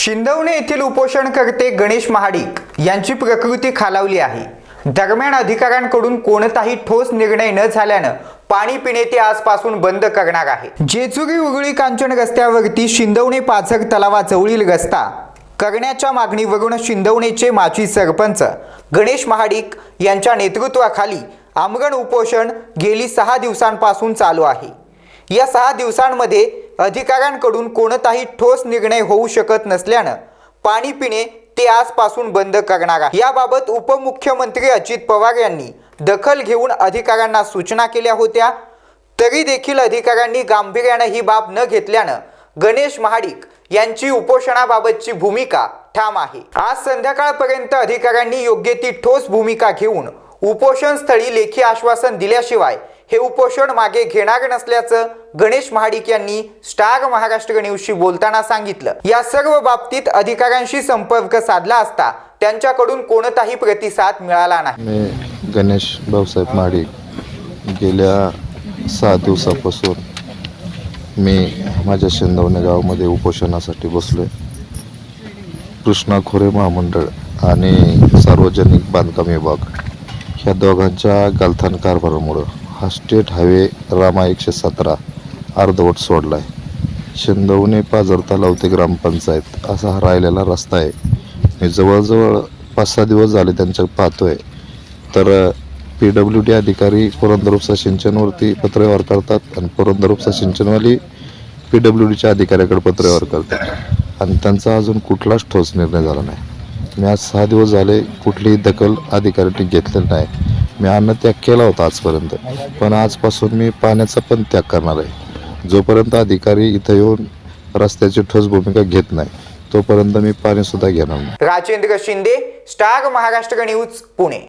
शिंदवणे येथील उपोषणकर्ते गणेश महाडिक यांची प्रकृती खालावली आहे. दरम्यान अधिकाऱ्यांकडून कोणताही ठोस निर्णय न झाल्यानं पाणी पिणे ते आजपासून बंद करणार आहे. जेजुरी उगळी कांचन रस्त्यावरती शिंदवणे पाझर तलावाजवळील रस्ता करण्याच्या मागणीवरून शिंदवणेचे माजी सरपंच गणेश महाडिक यांच्या नेतृत्वाखाली आमरण उपोषण गेली सहा दिवसांपासून चालू आहे. या सहा दिवसांमध्ये अधिकाऱ्यांकडून कोणताही ठोस निर्णय होऊ शकत नसल्यानं पाणी पिणे ते आजपासून बंद करणार आहे. याबाबत उपमुख्यमंत्री अजित पवार यांनी दखल घेऊन अधिकाऱ्यांना सूचना केल्या होत्या. तरी देखील अधिकाऱ्यांनी गांभीर्यानं ही बाब न घेतल्यानं गणेश महाडिक यांची उपोषणाबाबतची भूमिका ठाम आहे. आज संध्याकाळपर्यंत अधिकाऱ्यांनी योग्य ती ठोस भूमिका घेऊन उपोषण स्थळी लेखी आश्वासन दिल्याशिवाय हे उपोषण मागे घेणार नसल्याचं गणेश महाडिक यांनी स्टार महाराष्ट्र न्यूजशी बोलताना सांगितलं. या सर्व बाबतीत अधिकाऱ्यांशी संपर्क साधला असता त्यांच्याकडून कोणताही प्रतिसाद मिळाला नाही. मी गणेश भाऊसाहेब महाडिक गेल्या सहा दिवसापासून मी माझ्या शेंदवणे गावामध्ये उपोषणासाठी बसलो आहे कृष्णा खोरे महामंडळ आणि सार्वजनिक बांधकाम विभाग ह्या दोघांच्या गलथान कारभारामुळं हा स्टेट हायवे रामा एकशे सतरा अर्धवट सोडला आहे शिंदवणे पाझरता तलाव ते ग्रामपंचायत असा हा राहिलेला रस्ता आहे. मी जवळजवळ पाच सहा दिवस झाले त्यांच्या पाहतोय. तर पी डब्ल्यू डी अधिकारी पुरंदर उपसा सिंचनवरती पत्रव्यवहार करतात आणि पुरंदर उपसा सिंचनवाली पी डब्ल्यू डीच्या अधिकाऱ्याकडे पत्रव्यवहार करतात. आणि त्यांचा अजून कुठलाच ठोस निर्णय झाला नाही. मी आज सहा दिवस झाले कुठलीही दखल अधिकाऱ्यांनी घेतलेली नाही. मी अन्नत्याग केला होता आजपर्यंत. पण आजपासून मी पाण्याचा पण त्याग करणार आहे. जोपर्यंत अधिकारी इथं येऊन रस्त्याची ठोस भूमिका घेत नाही तोपर्यंत मी पाणीसुद्धा घेणार नाही. Rajendra Shinde Star Maharashtra news Pune.